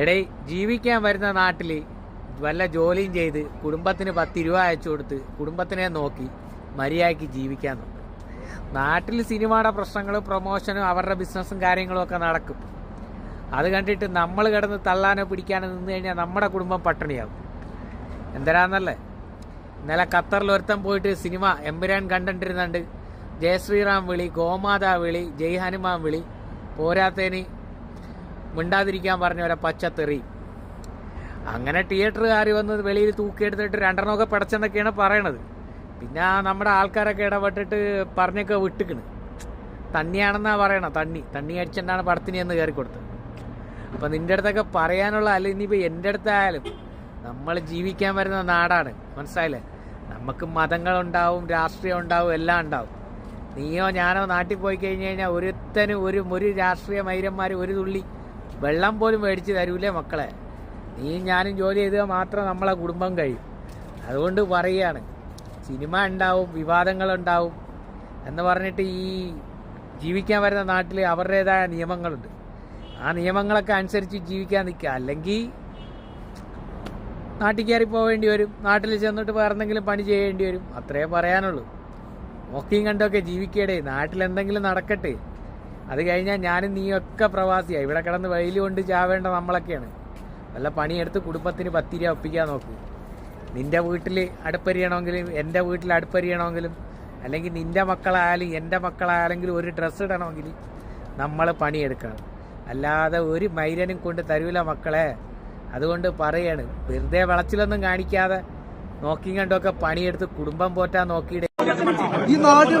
എടേ ജീവിക്കാൻ വരുന്ന നാട്ടിൽ വല്ല ജോലിയും ചെയ്ത് കുടുംബത്തിന് പത്ത് രൂപ അയച്ചു കൊടുത്ത് കുടുംബത്തിനെ നോക്കി മര്യാദയ്ക്ക് ജീവിക്കാൻ നോക്കും. നാട്ടിൽ സിനിമയുടെ പ്രശ്നങ്ങളും പ്രൊമോഷനും അവരുടെ ബിസിനസ്സും കാര്യങ്ങളും ഒക്കെ നടക്കും. അത് കണ്ടിട്ട് നമ്മൾ കിടന്ന് തള്ളാനോ പിടിക്കാനോ നിന്ന് കഴിഞ്ഞാൽ നമ്മുടെ കുടുംബം പട്ടിണിയാവും. എന്തരാന്നല്ലേ? ഇന്നലെ ഖത്തറിൽ ഒരുത്തൻ പോയിട്ട് സിനിമ എമ്പുരാൻ കണ്ടിട്ടിരുന്നുണ്ട്. ജയശ്രീറാം വിളി ഗോമാതാ വിളി ജയ് ഹനുമാൻ വിളി പോരാത്തേന് മിണ്ടാതിരിക്കാൻ പറഞ്ഞ പോലെ പച്ചത്തെറി. അങ്ങനെ തിയേറ്ററുകാർ വന്ന് വെളിയിൽ തൂക്കിയെടുത്തിട്ട് രണ്ടെണ്ണമൊക്കെ പടച്ചെന്നൊക്കെയാണ് പറയണത്. പിന്നെ നമ്മുടെ ആൾക്കാരൊക്കെ ഇടപെട്ടിട്ട് പറഞ്ഞൊക്കെ വിട്ടിക്കണ്. തണ്ണിയാണെന്നാണ് പറയണം തണ്ണി. തണ്ണി അടിച്ചിട്ടാണ് പടത്തിന് എന്ന് കയറി കൊടുത്തത് അപ്പം നിന്റെ അടുത്തൊക്കെ പറയാനുള്ള അല്ല ഇനിയിപ്പോൾ എന്റെ അടുത്തായാലും നമ്മൾ ജീവിക്കാൻ വരുന്ന നാടാണ്. മനസ്സിലായില്ലേ? നമുക്ക് മതങ്ങളുണ്ടാവും രാഷ്ട്രീയം ഉണ്ടാവും എല്ലാം ഉണ്ടാവും. നീയോ ഞാനോ നാട്ടിൽ പോയി കഴിഞ്ഞ് കഴിഞ്ഞാൽ ഒരുത്തനും ഒരു ഒരു രാഷ്ട്രീയ മൈരന്മാർ ഒരു തുള്ളി വെള്ളം പോലും മേടിച്ച് തരൂലേ മക്കളെ. നീയും ഞാനും ജോലി ചെയ്താൽ മാത്രം നമ്മളെ കുടുംബം കഴിയും. അതുകൊണ്ട് പറയുകയാണ് സിനിമ ഉണ്ടാവും വിവാദങ്ങൾ ഉണ്ടാവും. എന്ന് പറഞ്ഞിട്ട് ഈ ജീവിക്കാൻ വരുന്ന നാട്ടിൽ അവരുടേതായ നിയമങ്ങളുണ്ട്. ആ നിയമങ്ങളൊക്കെ അനുസരിച്ച് ജീവിക്കാൻ നിൽക്കുക. അല്ലെങ്കിൽ നാട്ടിൽ കയറി പോവേണ്ടി വരും. നാട്ടിൽ ചെന്നിട്ട് വേറെ എന്തെങ്കിലും പണി ചെയ്യേണ്ടി വരും. അത്രേ പറയാനുള്ളൂ. നോക്കിയും കണ്ടൊക്കെ ജീവിക്കേടേ. നാട്ടിൽ എന്തെങ്കിലും നടക്കട്ടെ. അത് കഴിഞ്ഞാൽ ഞാനും നീയൊക്കെ പ്രവാസിയാണ് ഇവിടെ കിടന്ന് വെയിൽ കൊണ്ട് ചാവേണ്ട നമ്മളൊക്കെയാണ്. വല്ല പണിയെടുത്ത് കുടുംബത്തിന് പത്ത് രൂപ ഒപ്പിക്കാൻ നോക്ക്. നിന്റെ വീട്ടിൽ അടുപ്പരിയണമെങ്കിലും എന്റെ വീട്ടിൽ അടുപ്പരിയണമെങ്കിലും അല്ലെങ്കിൽ നിന്റെ മക്കളായാലും എന്റെ മക്കളായാലെങ്കിലും ഒരു ഡ്രസ്സ് ഇടണമെങ്കിൽ നമ്മൾ പണിയെടുക്കണം. അല്ലാതെ ഒരു മൈരനും കൊണ്ട് തരൂല മക്കളെ. അതുകൊണ്ട് പറയാണ് വെറുതെ വിളച്ചിലൊന്നും കാണിക്കാതെ നോക്കിയും കണ്ടൊക്കെ പണിയെടുത്ത് കുടുംബം പോറ്റാൻ നോക്കിയിടേ. ഈ നാട്ടിൽ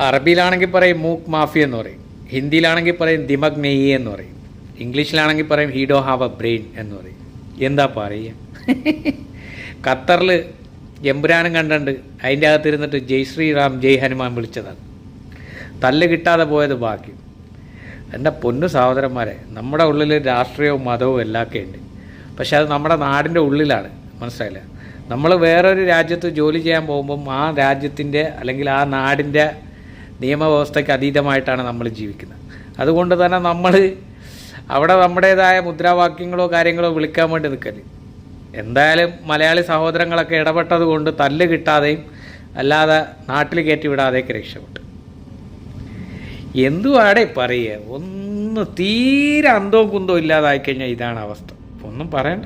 അറബിയിലാണെങ്കിൽ പറയും മൂക്ക് മാഫി എന്ന് പറയും. ഹിന്ദിയിലാണെങ്കിൽ പറയും ദിമഗ് നെയ്യ് എന്ന് പറയും. ഇംഗ്ലീഷിലാണെങ്കിൽ പറയും he do have a brain എന്ന് പറയും. എന്താ പറയുക? ഖത്തറിൽ എമ്പുരാനും കണ്ടുണ്ട് അതിന്റെ അകത്തിരുന്നിട്ട് ജയ് ശ്രീറാം ജയ് ഹനുമാൻ വിളിച്ചതാണ്. തല്ല് കിട്ടാതെ പോയത് ബാക്കി എന്റെ പൊന്നു സഹോദരന്മാരെ നമ്മുടെ ഉള്ളിൽ രാഷ്ട്രീയവും മതവും എല്ലാമൊക്കെ ഉണ്ട്. പക്ഷെ അത് നമ്മുടെ നാടിന്റെ ഉള്ളിലാണ്. മനസ്സിലായില്ല? നമ്മൾ വേറൊരു രാജ്യത്ത് ജോലി ചെയ്യാൻ പോകുമ്പം ആ രാജ്യത്തിന്റെ അല്ലെങ്കിൽ ആ നാടിന്റെ നിയമവ്യവസ്ഥയ്ക്ക് അതീതമായിട്ടാണ് നമ്മൾ ജീവിക്കുന്നത്. അതുകൊണ്ട് തന്നെ നമ്മൾ അവിടെ നമ്മുടേതായ മുദ്രാവാക്യങ്ങളോ കാര്യങ്ങളോ വിളിക്കാൻ വേണ്ടി നിൽക്കരുത്. എന്തായാലും മലയാളി സഹോദരങ്ങളൊക്കെ ഇടപെട്ടത് കൊണ്ട് തല്ല് കിട്ടാതെയും അല്ലാതെ നാട്ടിൽ കയറ്റി വിടാതെയൊക്കെ രക്ഷപ്പെട്ടു. എന്തുവാടെ പറയുക? ഒന്ന് തീരെ അന്തവും കുന്തവും ഇല്ലാതായി കഴിഞ്ഞാൽ ഇതാണ് അവസ്ഥ. ഒന്നും പറയണ്ട.